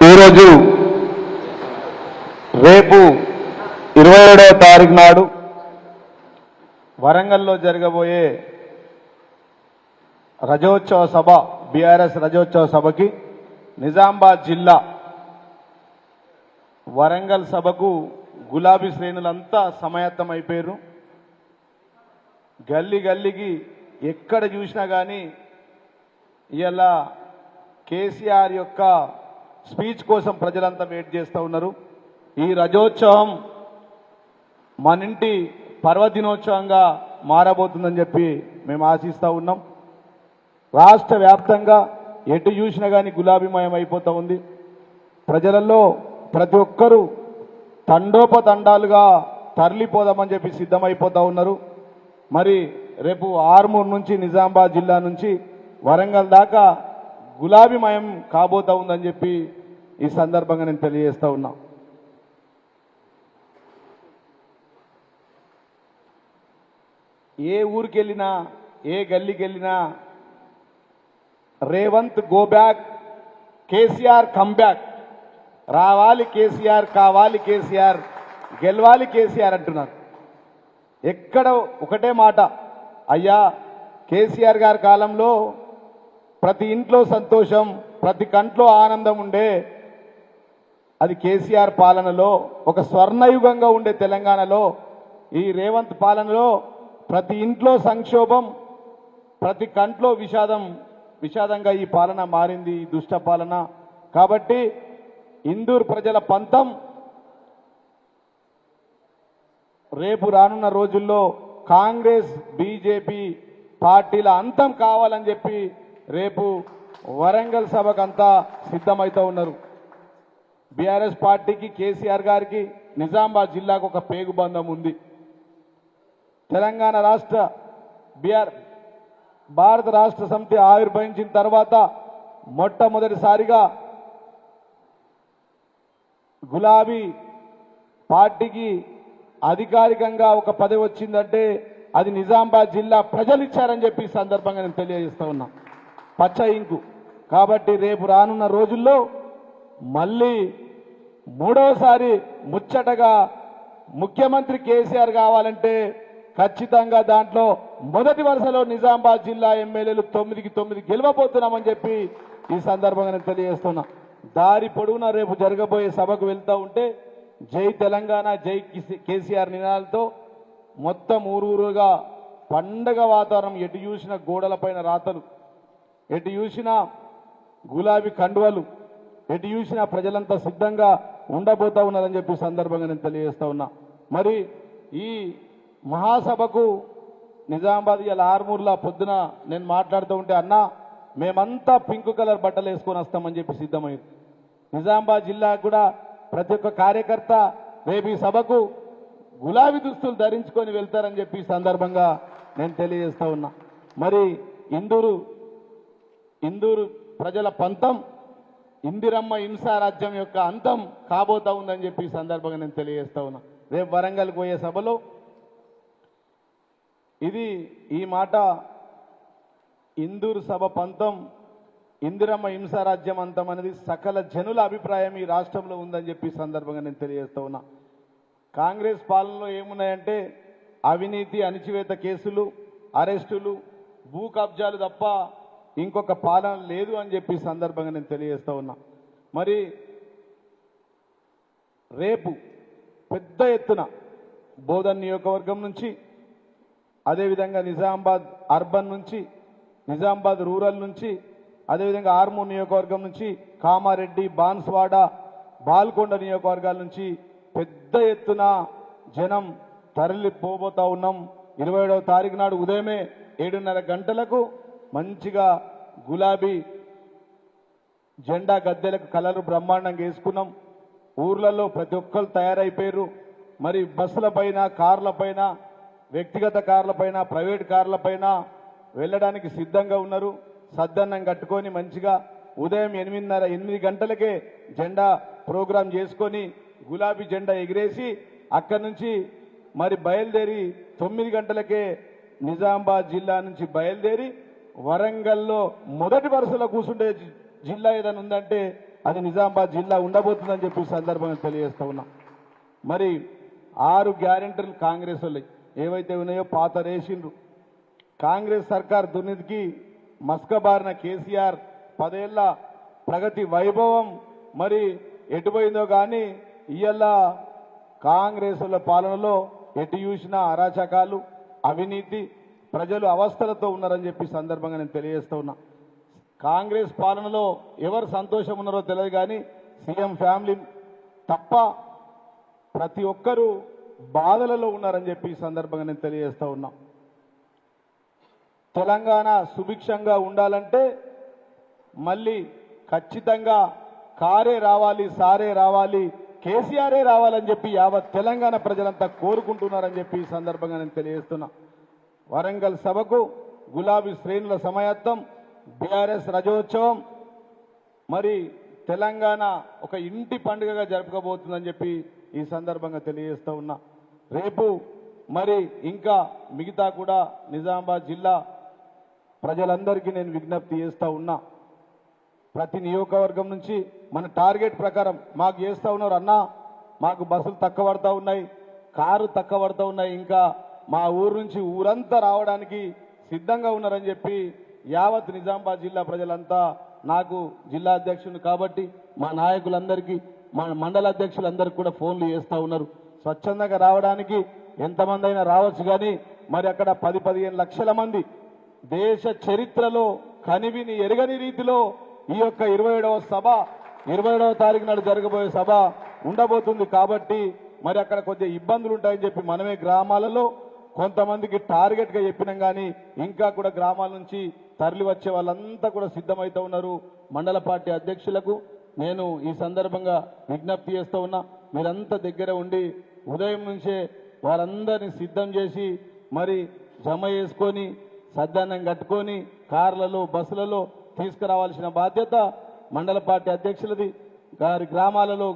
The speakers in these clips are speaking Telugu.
ఈరోజు రేపు ఇరవై ఏడవ తారీఖు నాడు వరంగల్లో జరగబోయే రజోత్సవ సభ బీఆర్ఎస్ రజోత్సవ సభకి నిజామాబాద్ జిల్లా వరంగల్ సభకు గులాబీ శ్రేణులంతా సమాయత్తమైపోయారు గల్లీ గల్లీకి ఎక్కడ చూసినా కానీ ఇలా కేసీఆర్ యొక్క స్పీచ్ కోసం ప్రజలంతా వెయిట్ చేస్తూ ఉన్నారు. ఈ రజోత్సవం మన ఇంటి పర్వదినోత్సవంగా మారబోతుందని చెప్పి మేము ఆశిస్తూ ఉన్నాం. రాష్ట్ర వ్యాప్తంగా ఎటు చూసినా కానీ గులాబీమయం అయిపోతూ ఉంది. ప్రజలలో ప్రతి ఒక్కరూ తండోపతండాలుగా తరలిపోదామని చెప్పి సిద్ధమైపోతూ ఉన్నారు. మరి రేపు ఆర్మూర్ నుంచి నిజామాబాద్ జిల్లా నుంచి వరంగల్ దాకా గులాబీమయం కాబోతా ఉందని చెప్పి ఈ సందర్భంగా నేను తెలియజేస్తా ఉన్నా. ఏ ఊరికి వెళ్ళినా ఏ గల్లీకి వెళ్ళినా Revanth go back KCR comeback రావాలి కేసీఆర్ కావాలి కేసీఆర్ గెలవాలి కేసీఆర్ అంటున్నారు. ఎక్కడ ఒకటే మాట అయ్యా కేసీఆర్ గారి కాలంలో ప్రతి ఇంట్లో సంతోషం ప్రతి కంట్లో ఆనందం ఉండే అది కేసీఆర్ పాలనలో ఒక స్వర్ణయుగంగా ఉండే తెలంగాణలో ఈ రేవంత్ పాలనలో ప్రతి ఇంట్లో సంక్షోభం ప్రతి కంట్లో విషాదం విషాదంగా ఈ పాలన మారింది ఈ దుష్ట పాలన. కాబట్టి ఇందూర్ ప్రజల పంతం రేపు రానున్న రోజుల్లో కాంగ్రెస్ బీజేపీ పార్టీల అంతం కావాలని చెప్పి రేపు వరంగల్ సభకంతా సిద్ధమవుతూ ఉన్నారు. బీఆర్ఎస్ పార్టీకి కేసీఆర్ గారికి నిజామాబాద్ జిల్లాకు ఒక పేగుబంధం ఉంది. తెలంగాణ రాష్ట్ర బీఆర్ భారత రాష్ట్ర సమితి ఆవిర్భవించిన తర్వాత మొట్టమొదటిసారిగా గులాబీ పార్టీకి అధికారికంగా ఒక పదవి వచ్చిందంటే అది నిజామాబాద్ జిల్లా ప్రజలు ఇచ్చారని చెప్పి సందర్భంగా నేను తెలియజేస్తా ఉన్నా. పచ్చ ఇంకు. కాబట్టి రేపు రానున్న రోజుల్లో మళ్ళీ మూడవసారి ముచ్చటగా ముఖ్యమంత్రి కేసీఆర్ కావాలంటే ఖచ్చితంగా దాంట్లో మొదటి వరుసలో నిజామాబాద్ జిల్లా ఎమ్మెల్యేలు తొమ్మిదికి తొమ్మిది గెలవబోతున్నామని చెప్పి ఈ సందర్భంగా నేను తెలియజేస్తున్నా. దారి పొడవునా రేపు జరగబోయే సభకు వెళ్తా ఉంటే జై తెలంగాణ జై కేసీఆర్ నినాదాలతో మొత్తం ఊరూరుగా పండగ వాతావరణం ఎటు చూసిన గోడలపైన రాతలు ఎటు చూసిన గులాబీ కండువలు ఎటు చూసినా ప్రజలంతా సిద్ధంగా ఉండబోతా ఉన్నారని చెప్పి సందర్భంగా నేను తెలియజేస్తా ఉన్నా. మరి ఈ మహాసభకు నిజామాబాద్ ఇలా ఆర్మూర్లా పొద్దున నేను మాట్లాడుతూ ఉంటే అన్న మేమంతా పింక్ కలర్ బట్టలు వేసుకొని వస్తామని చెప్పి సిద్ధమైంది. నిజామాబాద్ జిల్లా కూడా ప్రతి ఒక్క కార్యకర్త రేపు ఈ సభకు గులాబీ దుస్తులు ధరించుకొని వెళ్తారని చెప్పి సందర్భంగా నేను తెలియజేస్తా ఉన్నా. మరి ఇందూరు ఇందూరు ప్రజల పంతం ఇందిరమ్మ హింసారాజ్యం యొక్క అంతం కాబోతా ఉందని చెప్పి ఈ సందర్భంగా నేను తెలియజేస్తా ఉన్నా. రేపు వరంగల్ పోయే సభలో ఇది ఈ మాట ఇందూరు సభ పంతం ఇందిరమ్మ హింసారాజ్యం అంతం అనేది సకల జనుల అభిప్రాయం ఈ రాష్ట్రంలో ఉందని చెప్పి సందర్భంగా నేను తెలియజేస్తా ఉన్నా. కాంగ్రెస్ పాలనలో ఏమున్నాయంటే అవినీతి అణిచివేత కేసులు అరెస్టులు భూ కబ్జాలు తప్ప ఇంకొక పాలన లేదు అని చెప్పి సందర్భంగా నేను తెలియజేస్తూ ఉన్నా. మరి రేపు పెద్ద ఎత్తున బోధన్ నియోజకవర్గం నుంచి అదేవిధంగా నిజామాబాద్ అర్బన్ నుంచి నిజామాబాద్ రూరల్ నుంచి అదేవిధంగా ఆర్మూర్ నియోజకవర్గం నుంచి కామారెడ్డి బాన్స్వాడ బాల్కొండ నియోజకవర్గాల నుంచి పెద్ద ఎత్తున జనం తరలిపోబోతా ఉన్నాం. ఇరవై ఏడవ తారీఖు నాడు ఉదయమే ఏడున్నర గంటలకు మంచిగా గులాబీ జెండా గద్దెలకు కలరు బ్రహ్మాండంగా వేసుకున్నాం. ఊర్లలో ప్రతి ఒక్కరు తయారైపోయారు. మరి బస్సుల పైన కార్ల పైన వ్యక్తిగత కార్ల పైన ప్రైవేట్ కార్ల పైన వెళ్ళడానికి సిద్ధంగా ఉన్నారు. సద్దన్నం కట్టుకొని మంచిగా ఉదయం ఎనిమిదిన్నర ఎనిమిది గంటలకే జెండా ప్రోగ్రాం చేసుకొని గులాబీ జెండా ఎగిరేసి అక్కడి నుంచి మరి బయలుదేరి తొమ్మిది గంటలకే నిజామాబాద్ జిల్లా నుంచి బయలుదేరి వరంగల్లో మొదటి వరుసలో కూర్చుంటే జిల్లా ఏదైనా ఉందంటే అది నిజామాబాద్ జిల్లా ఉండబోతుందని చెప్పి సందర్భంగా తెలియజేస్తా ఉన్నాం. మరి ఆరు గ్యారెంటీలు కాంగ్రెస్ వాళ్ళవి ఏవైతే ఉన్నాయో పాత రేసిండ్రు కాంగ్రెస్ సర్కార్ దుర్నీతికి మస్కబారిన కేసీఆర్ పదేళ్ళ ప్రగతి వైభవం మరి ఎటుపోయిందో కానీ ఇయ్యాల కాంగ్రెసుల పాలనలో ఎటు చూసినా అరాచకాలు అవినీతి ప్రజలు అవస్థలతో ఉన్నారని చెప్పి సందర్భంగా నేను తెలియజేస్తూ ఉన్నా. కాంగ్రెస్ పాలనలో ఎవరు సంతోషం ఉన్నారో తెలియదు కానీ సీఎం ఫ్యామిలీ తప్ప ప్రతి ఒక్కరూ బాధలలో ఉన్నారని చెప్పి ఈ సందర్భంగా నేను తెలియజేస్తూ ఉన్నా. తెలంగాణ సుభిక్షంగా ఉండాలంటే మళ్ళీ ఖచ్చితంగా కారే రావాలి సారే రావాలి కేసీఆరే రావాలని చెప్పి యావత్ తెలంగాణ ప్రజలంతా కోరుకుంటున్నారని చెప్పి ఈ సందర్భంగా నేను తెలియజేస్తున్నా. వరంగల్ సభకు గులాబీ శ్రేణుల సమాయత్తం బీఆర్ఎస్ రజోత్సవం మరి తెలంగాణ ఒక ఇంటి పండుగగా జరుపుకోబోతుందని చెప్పి ఈ సందర్భంగా తెలియజేస్తూ ఉన్నా. రేపు మరి ఇంకా మిగతా కూడా నిజామాబాద్ జిల్లా ప్రజలందరికీ నేను విజ్ఞప్తి చేస్తూ ఉన్నా. ప్రతి నియోజకవర్గం నుంచి మన టార్గెట్ ప్రకారం మాకు చేస్తూ ఉన్నారు అన్నా మాకు బస్సులు తక్కువ పడతా ఉన్నాయి కారు తక్కువ పడతా ఉన్నాయి ఇంకా మా ఊరు నుంచి ఊరంతా రావడానికి సిద్ధంగా ఉన్నారని చెప్పి యావత్ నిజామాబాద్ జిల్లా ప్రజలంతా నాకు జిల్లా అధ్యక్షుడు కాబట్టి మా నాయకులందరికీ మా మండల అధ్యక్షులందరికీ కూడా ఫోన్లు చేస్తూ ఉన్నారు. స్వచ్ఛందంగా రావడానికి ఎంతమంది అయినా రావచ్చు కానీ మరి అక్కడ పది పదిహేను లక్షల మంది దేశ చరిత్రలో కనివిని ఎరగని రీతిలో ఈ యొక్క ఇరవై ఏడవ సభ ఇరవై ఏడవ తారీఖు నాడు జరగబోయే సభ ఉండబోతుంది కాబట్టి మరి అక్కడ కొద్దిగా ఇబ్బందులు ఉంటాయని చెప్పి మనమే గ్రామాలలో కొంతమందికి టార్గెట్గా చెప్పినాం కానీ ఇంకా కూడా గ్రామాల నుంచి తరలి వచ్చే వాళ్ళంతా కూడా సిద్ధమవుతూ ఉన్నారు. మండల పార్టీ అధ్యక్షులకు నేను ఈ సందర్భంగా విజ్ఞప్తి చేస్తూ ఉన్నా మీరంతా దగ్గర ఉండి ఉదయం నుంచే వారందరినీ సిద్ధం చేసి మరి జమ చేసుకొని సద్దానం కట్టుకొని కార్లలో బస్సులలో తీసుకురావాల్సిన బాధ్యత మండల పార్టీ అధ్యక్షులది. గారి గ్రామాలలో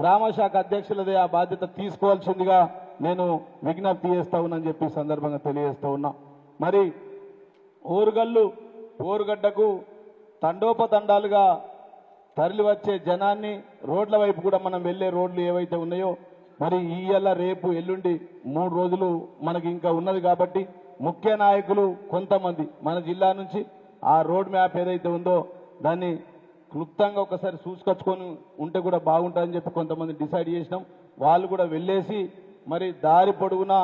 గ్రామ శాఖ అధ్యక్షులది ఆ బాధ్యత తీసుకోవాల్సిందిగా నేను విజ్ఞప్తి చేస్తా ఉన్నానని చెప్పి సందర్భంగా తెలియజేస్తూ ఉన్నా. మరి ఊరుగల్లు ఊరుగడ్డకు తండోపతండాలుగా తరలి వచ్చే జనాన్ని రోడ్ల వైపు కూడా మనం వెళ్ళే రోడ్లు ఏవైతే ఉన్నాయో మరి ఈయల రేపు ఎల్లుండి మూడు రోజులు మనకి ఇంకా ఉన్నది కాబట్టి ముఖ్య నాయకులు కొంతమంది మన జిల్లా నుంచి ఆ రోడ్ మ్యాప్ ఏదైతే ఉందో దాన్ని క్లుప్తంగా ఒకసారి చూసుకొచ్చుకొని ఉంటే కూడా బాగుంటుందని చెప్పి కొంతమంది డిసైడ్ చేసినాం. వాళ్ళు కూడా వెళ్ళేసి మరి దారి పొడుగునా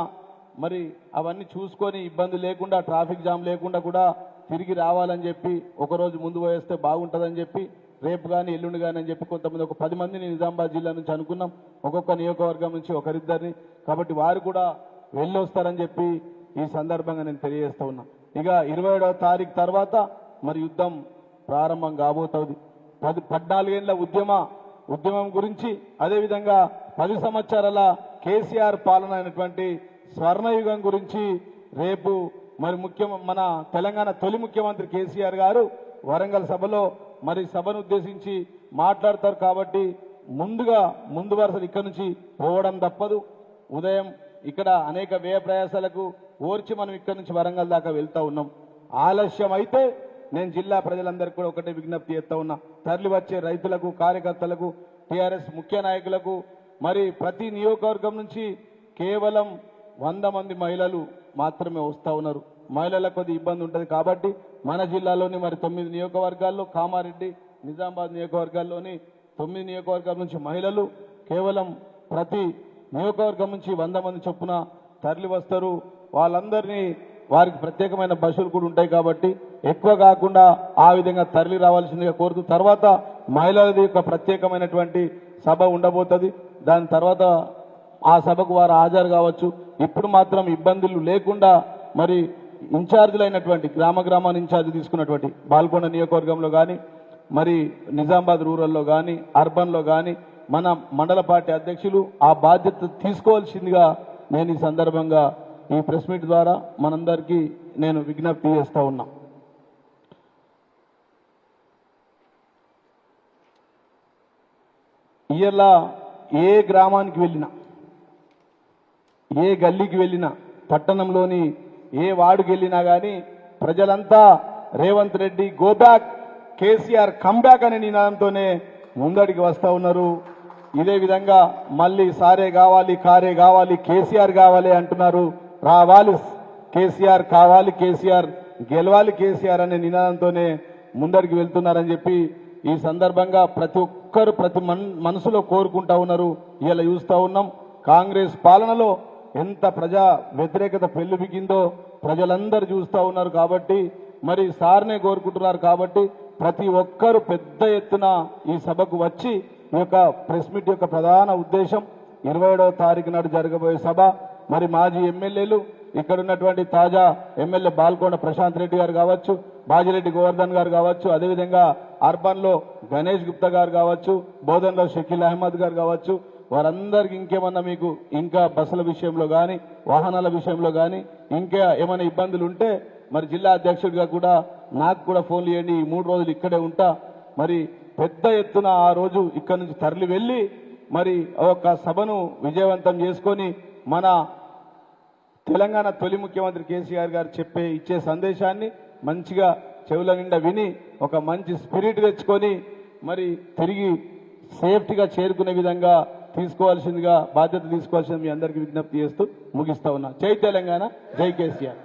మరి అవన్నీ చూసుకొని ఇబ్బంది లేకుండా ట్రాఫిక్ జామ్ లేకుండా కూడా తిరిగి రావాలని చెప్పి ఒకరోజు ముందు పోయేస్తే బాగుంటుందని చెప్పి రేపు కానీ ఎల్లుండి కానీ అని చెప్పి కొంతమంది ఒక పది మందిని నిజామాబాద్ జిల్లా నుంచి అనుకున్నాం. ఒక్కొక్క నియోజకవర్గం నుంచి ఒకరిద్దరిని. కాబట్టి వారు కూడా వెళ్ళొస్తారని చెప్పి ఈ సందర్భంగా నేను తెలియజేస్తా ఉన్నా. ఇక ఇరవై ఏడవ తారీఖు తర్వాత మరి యుద్ధం ప్రారంభం కాబోతుంది. పది పద్నాలుగేళ్ళ ఉద్యమ ఉద్యమం గురించి అదేవిధంగా పది సంవత్సరాల కేసీఆర్ పాలన అయినటువంటి స్వర్ణయుగం గురించి రేపు మరి ముఖ్య మన తెలంగాణ తొలి ముఖ్యమంత్రి కేసీఆర్ గారు వరంగల్ సభలో మరి సభను ఉద్దేశించి మాట్లాడతారు కాబట్టి ముందుగా ముందు వరుసలు ఇక్కడ నుంచి పోవడం తప్పదు. ఉదయం ఇక్కడ అనేక వ్యయ ప్రయాసాలకు ఓర్చి మనం ఇక్కడ నుంచి వరంగల్ దాకా వెళ్తా ఉన్నాం. ఆలస్యం అయితే నేను జిల్లా ప్రజలందరికీ కూడా ఒకటే విజ్ఞప్తి చేస్తా ఉన్నా. తరలి వచ్చే రైతులకు కార్యకర్తలకు టీఆర్ఎస్ ముఖ్య నాయకులకు మరి ప్రతి నియోజకవర్గం నుంచి కేవలం వంద మంది మహిళలు మాత్రమే వస్తూ ఉన్నారు. మహిళలకు కొద్ది ఇబ్బంది ఉంటుంది కాబట్టి మన జిల్లాలోని మరి తొమ్మిది నియోజకవర్గాల్లో కామారెడ్డి నిజామాబాద్ నియోజకవర్గాల్లోని తొమ్మిది నియోజకవర్గాల నుంచి మహిళలు కేవలం ప్రతి నియోజకవర్గం నుంచి వంద మంది చొప్పున తరలి వస్తారు. వాళ్ళందరినీ వారికి ప్రత్యేకమైన బస్సులు కూడా ఉంటాయి కాబట్టి ఎక్కువ కాకుండా ఆ విధంగా తరలి రావాల్సిందిగా కోరుతూ తర్వాత మహిళలది యొక్క ప్రత్యేకమైనటువంటి సభ ఉండబోతుంది. దాని తర్వాత ఆ సభకు వారు హాజరు కావచ్చు. ఇప్పుడు మాత్రం ఇబ్బందులు లేకుండా మరి ఇన్ఛార్జీలైనటువంటి గ్రామ గ్రామాన్ని ఇన్ఛార్జ్ తీసుకున్నటువంటి బాల్కొండ నియోజకవర్గంలో కానీ మరి నిజామాబాద్ రూరల్లో కానీ అర్బన్లో కానీ మన మండల పార్టీ అధ్యక్షులు ఆ బాధ్యత తీసుకోవాల్సిందిగా నేను ఈ సందర్భంగా ఈ ప్రెస్ మీట్ ద్వారా మనందరికీ నేను విజ్ఞప్తి చేస్తూ ఉన్నా. ఇయర్లా ఏ గ్రామానికి వెళ్ళినా ఏ గల్లీకి వెళ్ళినా పట్టణంలోని ఏ వార్డుకి వెళ్ళినా కానీ ప్రజలంతా Revanth Reddy go back KCR comeback అనే నినాదంతోనే ముందడికి వస్తూ ఉన్నారు. ఇదే విధంగా మళ్ళీ సారే కావాలి కారే కావాలి కేసీఆర్ కావాలి అంటున్నారు. రావాలి కేసీఆర్ కావాలి కేసీఆర్ గెలవాలి కేసీఆర్ అనే నినాదంతోనే ముందడికి వెళ్తున్నారని చెప్పి ఈ సందర్భంగా ప్రతి ఒక్కరు ప్రతి మన్ మనసులో కోరుకుంటా ఉన్నారు. ఇలా చూస్తూ ఉన్నాం. కాంగ్రెస్ పాలనలో ఎంత ప్రజా వ్యతిరేకత పెళ్ళిబికిందో ప్రజలందరూ చూస్తూ ఉన్నారు కాబట్టి మరి సార్నే కోరుకుంటున్నారు కాబట్టి ప్రతి ఒక్కరు పెద్ద ఎత్తున ఈ సభకు వచ్చి ఈ యొక్క ప్రెస్ మీట్ యొక్క ప్రధాన ఉద్దేశం ఇరవై ఏడవ తారీఖు నాడు జరగబోయే సభ. మరి మాజీ ఎమ్మెల్యేలు ఇక్కడ ఉన్నటువంటి తాజా ఎమ్మెల్యే బాల్కొండ ప్రశాంత్ రెడ్డి గారు కావచ్చు బాజిరెడ్డి గోవర్ధన్ గారు కావచ్చు అదేవిధంగా అర్బన్లో గణేష్ గుప్తా గారు కావచ్చు బోధన్లో షకీల్ అహ్మద్ గారు కావచ్చు వారందరికి ఇంకేమన్నా మీకు ఇంకా బస్సుల విషయంలో కానీ వాహనాల విషయంలో కానీ ఇంకా ఏమైనా ఇబ్బందులు ఉంటే మరి జిల్లా అధ్యక్షుడిగా కూడా నాకు కూడా ఫోన్ చేయండి ఈ మూడు రోజులు ఇక్కడే ఉంటా. మరి పెద్ద ఎత్తున ఆ రోజు ఇక్కడ నుంచి తరలి వెళ్ళి మరి ఒక సభను విజయవంతం చేసుకొని మన తెలంగాణ తొలి ముఖ్యమంత్రి కేసీఆర్ గారు చెప్పే ఇచ్చే సందేశాన్ని మంచిగా చెవుల నిండా విని ఒక మంచి స్పిరిట్ తెచ్చుకొని మరి తిరిగి సేఫ్టీగా చేరుకునే విధంగా తీసుకోవాల్సిందిగా బాధ్యత తీసుకోవాల్సింది మీ అందరికీ విజ్ఞప్తి చేస్తూ ముగిస్తా ఉన్నా. జై తెలంగాణ జై కేసీఆర్.